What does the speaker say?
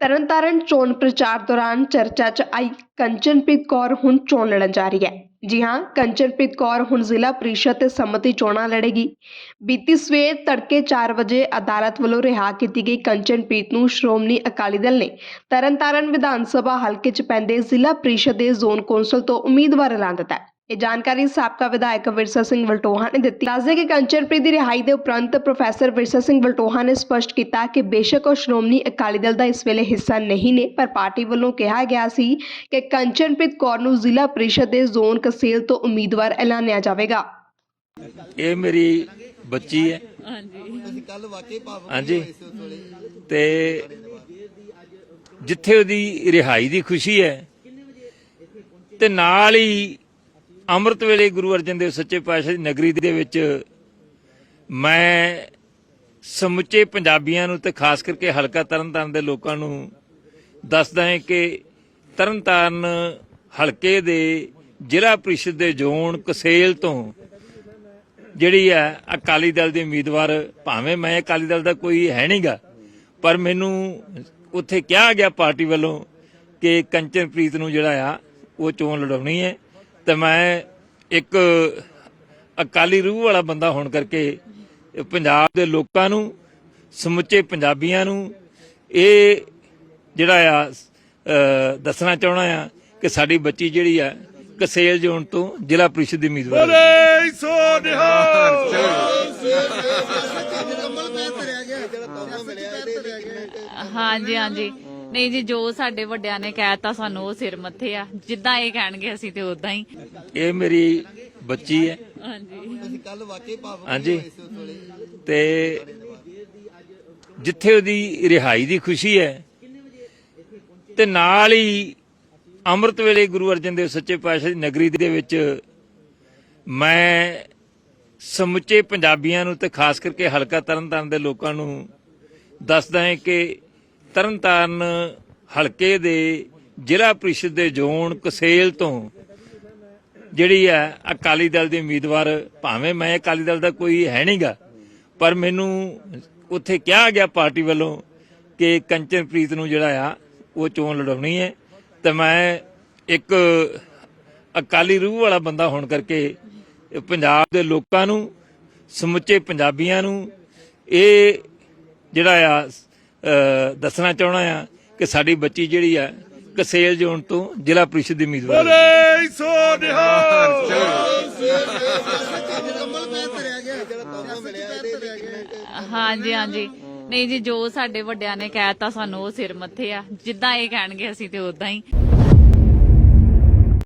ਤਰਨਤਾਰਨ ਚੋਣ ਪ੍ਰਚਾਰ ਦੌਰਾਨ ਚਰਚਾ 'ਚ ਆਈ ਕੰਚਨਪ੍ਰੀਤ ਕੌਰ ਹੁਣ ਚੋਣ ਲੜਨ ਜਾ ਰਹੀ ਹੈ। ਜੀ ਹਾਂ, ਕੰਚਨਪ੍ਰੀਤ ਕੌਰ ਹੁਣ ਜ਼ਿਲ੍ਹਾ ਪ੍ਰੀਸ਼ਦ ਤੇ ਸੰਮਤੀ ਚੋਣਾਂ ਲੜੇਗੀ। ਬੀਤੀ ਸਵੇਰ ਤੜਕੇ 4 ਵਜੇ ਅਦਾਲਤ ਵੱਲੋਂ ਰਿਹਾ ਕੀਤੀ ਗਈ ਕੰਚਨਪ੍ਰੀਤ ਨੂੰ ਸ਼੍ਰੋਮਣੀ ਅਕਾਲੀ ਦਲ ਨੇ ਤਰਨਤਾਰਨ ਵਿਧਾਨ ਸਭਾ ਹਲਕੇ 'ਚ ਪੈਂਦੇ ਜ਼ਿਲ੍ਹਾ ਪ੍ਰੀਸ਼ਦ ਦੇ ਜ਼ੋਨ ਕੌਂਸਲ ਤੋਂ ਉਮੀਦਵਾਰ ਐਲਾਨ ਦਿੱਤਾ ਇਹ ਜਾਣਕਾਰੀ ਸਾਬਕਾ ਵਿਧਾਇਕ ਵਿਰਸਾ ਸਿੰਘ ਵਲਟੋਹਾ ਨੇ ਦਿੱਤੀ। ਦੱਸਦੇ ਕਿ ਕੰਚਨਪ੍ਰੀਤ ਦੀ ਰਿਹਾਈ ਦੇ ਉਪਰੰਤ ਪ੍ਰੋਫੈਸਰ ਵਿਰਸਾ ਸਿੰਘ ਵਲਟੋਹਾ ਨੇ ਸਪਸ਼ਟ ਕੀਤਾ ਕਿ ਬੇਸ਼ੱਕ ਉਹ ਸ਼੍ਰੋਮਣੀ ਅਕਾਲੀ ਦਲ ਦਾ ਇਸ ਵੇਲੇ ਹਿੱਸਾ ਨਹੀਂ ਨੇ, ਪਰ ਪਾਰਟੀ ਵੱਲੋਂ ਕਿਹਾ ਗਿਆ ਸੀ ਕਿ ਕੰਚਨਪ੍ਰੀਤ ਕੌਰ ਨੂੰ ਜ਼ਿਲ੍ਹਾ ਪ੍ਰੀਸ਼ਦ ਦੇ ਜ਼ੋਨ ਕਸੇਲ ਤੋਂ ਉਮੀਦਵਾਰ ਐਲਾਨਿਆ ਜਾਵੇਗਾ। ਇਹ ਮੇਰੀ ਬੱਚੀ ਹੈ। ਅਸੀਂ ਕੱਲ ਵਾਕਈ ਭਾਵ ਹਾਂਜੀ। ਤੇ ਜਿੱਥੇ ਉਹਦੀ ਰਿਹਾਈ ਦੀ ਖੁਸ਼ੀ ਹੈ, ਤੇ ਨਾਲ ਹੀ ਅੰਮ੍ਰਿਤ ਵੇਲੇ ਗੁਰੂ ਅਰਜਨ ਦੇਵ ਸੱਚੇ ਪਾਤਸ਼ਾਹ ਦੀ ਨਗਰੀ ਦੇ ਵਿੱਚ ਮੈਂ ਸਮੁੱਚੇ ਪੰਜਾਬੀਆਂ ਨੂੰ ਤੇ ਖਾਸ ਕਰਕੇ ਹਲਕਾ ਤਰਨਤਾਰਨ ਦੇ ਲੋਕਾਂ ਨੂੰ ਦੱਸਦਾ ਹਾਂ ਕਿ ਤਰਨਤਾਰਨ ਹਲਕੇ ਦੇ ਜ਼ਿਲ੍ਹਾ ਪ੍ਰੀਸ਼ਦ ਦੇ ਜ਼ੋਨ ਕਸੇਲ ਤੋਂ ਜਿਹੜੀ ਹੈ ਅਕਾਲੀ ਦਲ ਦੇ ਉਮੀਦਵਾਰ, ਭਾਵੇਂ ਮੈਂ ਅਕਾਲੀ ਦਲ ਦਾ ਕੋਈ ਹੈ ਨਹੀਂਗਾ, ਪਰ ਮੈਨੂੰ ਉੱਥੇ ਕਿਹਾ ਗਿਆ ਪਾਰਟੀ ਵੱਲੋਂ ਕਿ ਕੰਚਨਪ੍ਰੀਤ ਨੂੰ ਜਿਹੜਾ ਆ ਉਹ ਚੋਣ ਲੜਾਉਣੀ ਹੈ। ਤੇ ਮੈਂ ਇੱਕ ਅਕਾਲੀ ਰੂਹ ਵਾਲਾ ਬੰਦਾ ਹੋਣ ਕਰਕੇ ਪੰਜਾਬ ਦੇ ਲੋਕਾਂ ਨੂੰ ਸਮੁੱਚੇ ਪੰਜਾਬੀਆਂ ਨੂੰ ਇਹ ਜਿਹੜਾ ਆ ਦੱਸਣਾ ਚਾਹਣਾ ਆ ਕਿ ਸਾਡੀ ਬੱਚੀ ਜਿਹੜੀ ਆ ਕਸੇਲ ਜ਼ੋਨ ਤੋਂ ਜ਼ਿਲ੍ਹਾ ਪ੍ਰੀਸ਼ਦ ਦੀ ਉਮੀਦਵਾਰ ਹਾਂਜੀ ਹਾਂਜੀ ਨਹੀਂ ਜੀ ਜੋ ਸਾਡੇ ਵੱਡਿਆਂ ਨੇ ਕਹਿਤਾ ਸਾਨੂੰ ਉਹ ਸਿਰ ਮੱਥੇ ਆ। ਜਿੱਦਾਂ ਇਹ ਕਹਿਣਗੇ ਅਸੀਂ ਤੇ ਉਦਾਂ ਹੀ। ਇਹ ਮੇਰੀ ਬੱਚੀ ਹੈ। ਹਾਂਜੀ। ਅਸੀਂ ਕੱਲ ਵਾਕਈ ਭਾਵ ਹਾਂਜੀ। ਤੇ ਜਿੱਥੇ ਉਹਦੀ ਰਿਹਾਈ ਦੀ ਖੁਸ਼ੀ ਹੈ ਤੇ ਨਾਲ ਹੀ ਅੰਮ੍ਰਿਤ ਵੇਲੇ ਗੁਰੂ ਅਰਜਨ ਦੇਵ ਸੱਚੇ ਪਾਤਸ਼ਾਹ ਦੀ ਨਗਰੀ ਦੇ ਵਿੱਚ ਮੈਂ ਸਮੁੱਚੇ ਪੰਜਾਬੀਆਂ ਨੂੰ ਤੇ ਖਾਸ ਕਰਕੇ ਹਲਕਾ ਤਰਨਤਾਰਨ ਦੇ ਲੋਕਾਂ ਨੂੰ ਦੱਸਦਾ ਹਾਂ ਕਿ ਤਰਨਤਾਰਨ ਹਲਕੇ ਦੇ ਜ਼ਿਲ੍ਹਾ ਪ੍ਰੀਸ਼ਦ ਦੇ ਜ਼ੋਨ ਕਸੇਲ ਤੋਂ ਜਿਹੜੀ ਹੈ ਅਕਾਲੀ ਦਲ ਦੇ ਉਮੀਦਵਾਰ, ਭਾਵੇਂ ਮੈਂ ਅਕਾਲੀ ਦਲ ਦਾ ਕੋਈ ਹੈ ਨਹੀਂਗਾ, ਪਰ ਮੈਨੂੰ ਉੱਥੇ ਕਿਹਾ ਗਿਆ ਪਾਰਟੀ ਵੱਲੋਂ ਕਿ ਕੰਚਨਪ੍ਰੀਤ ਨੂੰ ਜਿਹੜਾ ਆ, ਉਹ ਚੋਣ ਲੜਾਉਣੀ ਹੈ। ਤੇ ਮੈਂ ਇੱਕ ਅਕਾਲੀ ਰੂਹ ਵਾਲਾ ਬੰਦਾ ਹੋਣ ਕਰਕੇ ਪੰਜਾਬ ਦੇ ਲੋਕਾਂ ਨੂੰ, ਸਮੁੱਚੇ ਪੰਜਾਬੀਆਂ ਨੂੰ ਇਹ ਜਿਹੜਾ ਆ ਦੱਸਣਾ ਚਾਹਣਾ ਆ ਕਿ ਸਾਡੀ ਬੱਚੀ ਜਿਹੜੀ ਆ ਕਸੇਲ ਜ਼ੋਨ ਤੋਂ ਜ਼ਿਲ੍ਹਾ ਪ੍ਰੀਸ਼ਦ ਦੀ ਉਮੀਦਵਾਰ ਹੈ। ਹਾਂਜੀ ਹਾਂਜੀ। ਨਹੀਂ ਜੀ ਜੋ ਸਾਡੇ ਵੱਡਿਆਂ ਨੇ ਕਹਿਤਾ ਸਾਨੂੰ ਉਹ ਸਿਰ ਮੱਥੇ ਆ। ਜਿੱਦਾਂ ਇਹ ਕਹਿਣਗੇ ਅਸੀਂ ਤੇ ਉਦਾਂ ਹੀ।